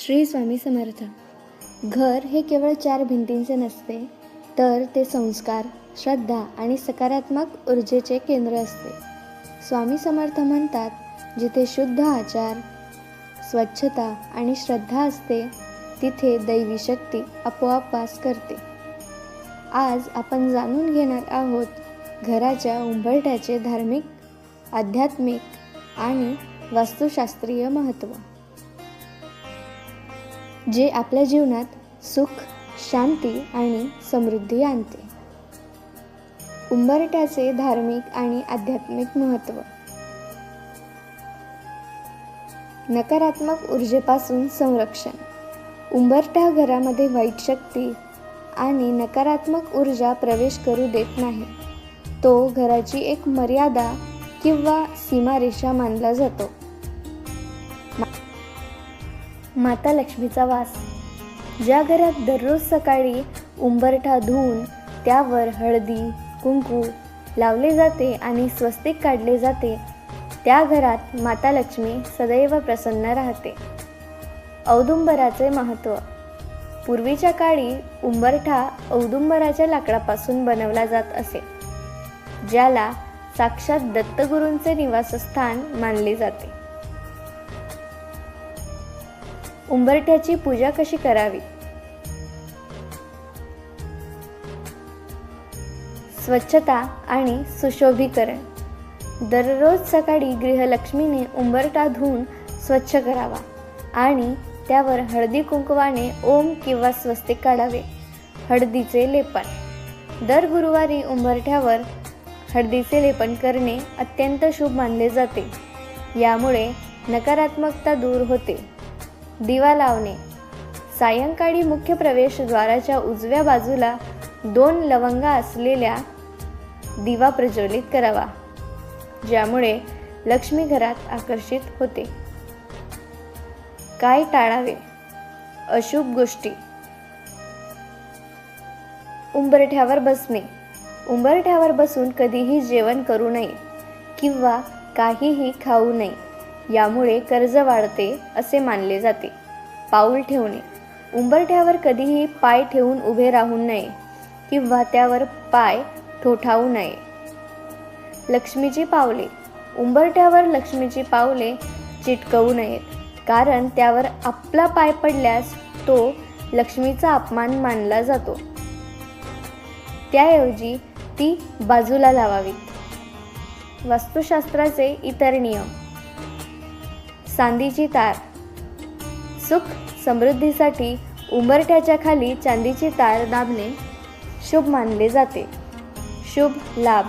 श्री स्वामी समर्थ. घर हे केवळ चार भिंतींचे नसते तर ते संस्कार श्रद्धा आणि सकारात्मक ऊर्जेचे केंद्र असते. स्वामी समर्थ म्हणतात जिथे शुद्ध आचार स्वच्छता आणि श्रद्धा असते तिथे दैवी शक्ती आपोआप वास करते. आज आपण जाणून घेणार आहोत घराच्या उंबरट्याचे धार्मिक आध्यात्मिक आणि वास्तुशास्त्रीय महत्त्व. जे आपल्या जीवनात सुख शांती आणि समृद्धी आणते. उंबरट्याचे धार्मिक आणि आध्यात्मिक महत्त्व. नकारात्मक ऊर्जेपासून संरक्षण. उंबरठा घरामध्ये वाईट शक्ती आणि नकारात्मक ऊर्जा प्रवेश करू देत नाही. तो घराची एक मर्यादा किंवा सीमारेषा मानला जातो. माता लक्ष्मीचा वास. ज्या घरात दररोज सकाळी उंबरठा धुवून त्यावर हळदी कुंकू लावले जाते आणि स्वस्तिक काढले जाते त्या घरात माता लक्ष्मी सदैव प्रसन्न राहते. औदुंबराचे महत्त्व पूर्वीच्या काळी उंबरठा औदुंबराच्या लाकडापासून बनवला जात असे ज्याला साक्षात दत्तगुरूंचे निवासस्थान मानले जाते. उंबरठ्याची पूजा कशी करावी? स्वच्छता आणि सुशोभीकरण. दररोज सकाळी गृहलक्ष्मीने उंबरठा धुवून स्वच्छ करावा आणि त्यावर हळदी कुंकवाने ओम किंवा स्वस्तिक काढावे. हळदीचे लेपन. दर गुरुवारी उंबरठ्यावर हळदीचे लेपन करणे अत्यंत शुभ मानले जाते. यामुळे नकारात्मकता दूर होते. दिवा लावणे. सायंकाळी मुख्य प्रवेशद्वाराच्या उजव्या बाजूला दोन लवंगा असलेल्या दिवा प्रज्वलित करावा ज्यामुळे लक्ष्मी घरात आकर्षित होते. काय टाळावे? अशुभ गोष्टी. उंबरठ्यावर बसणे. उंबरठ्यावर बसून कधीही जेवण करू नये किंवा काहीही खाऊ नये. यामुळे कर्ज वाढते असे मानले जाते. पाऊल ठेवणे. उंबरठ्यावर कधीही पाय ठेवून उभे राहू नये किंवा त्यावर पाय ठोठावू नये. लक्ष्मीची पावले. उंबरठ्यावर लक्ष्मीची पावले चिटकवू नयेत. कारण त्यावर आपला पाय पडल्यास तो लक्ष्मीचा अपमान मानला जातो. त्याऐवजी ती बाजूला लावावीत. वास्तुशास्त्राचे इतर नियम. चांदीची तार. सुख समृद्धीसाठी उंबरठ्याच्या खाली चांदीची तार दाबणे शुभ मानले जाते. शुभ लाभ.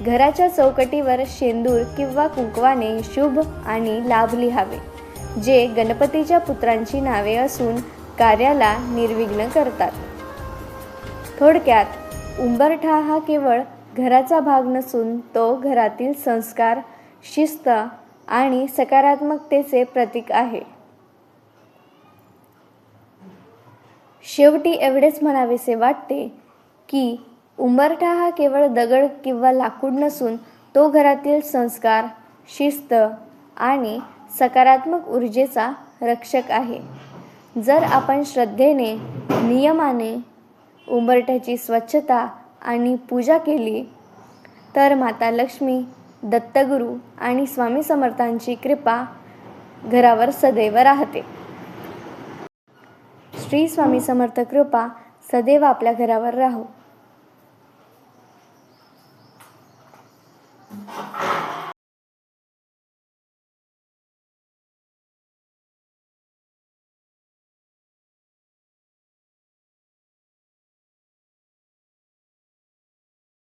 घराच्या चौकटीवर शेंदूर किंवा कुंकवाने शुभ आणि लाभ लिहावे जे गणपतीच्या पुत्रांची नावे असून कार्याला निर्विघ्न करतात. थोडक्यात उंबरठा हा केवळ घराचा भाग नसून तो घरातील संस्कार शिस्त आणि सकारात्मकतेचे प्रतीक आहे. शेवटी एवढेच म्हणावेसे वाटते की उंबरठा हा केवळ दगड किंवा लाकूड नसून तो घरातील संस्कार शिस्त आणि सकारात्मक ऊर्जेचा रक्षक आहे. जर आपण श्रद्धेने नियमाने उंबरठ्याची स्वच्छता आणि पूजा केली तर माता लक्ष्मी दत्तगुरू आणि स्वामी समर्थांची कृपा घरावर सदैव राहते. श्री स्वामी समर्थ कृपा सदैव आपल्या घरावर राहो.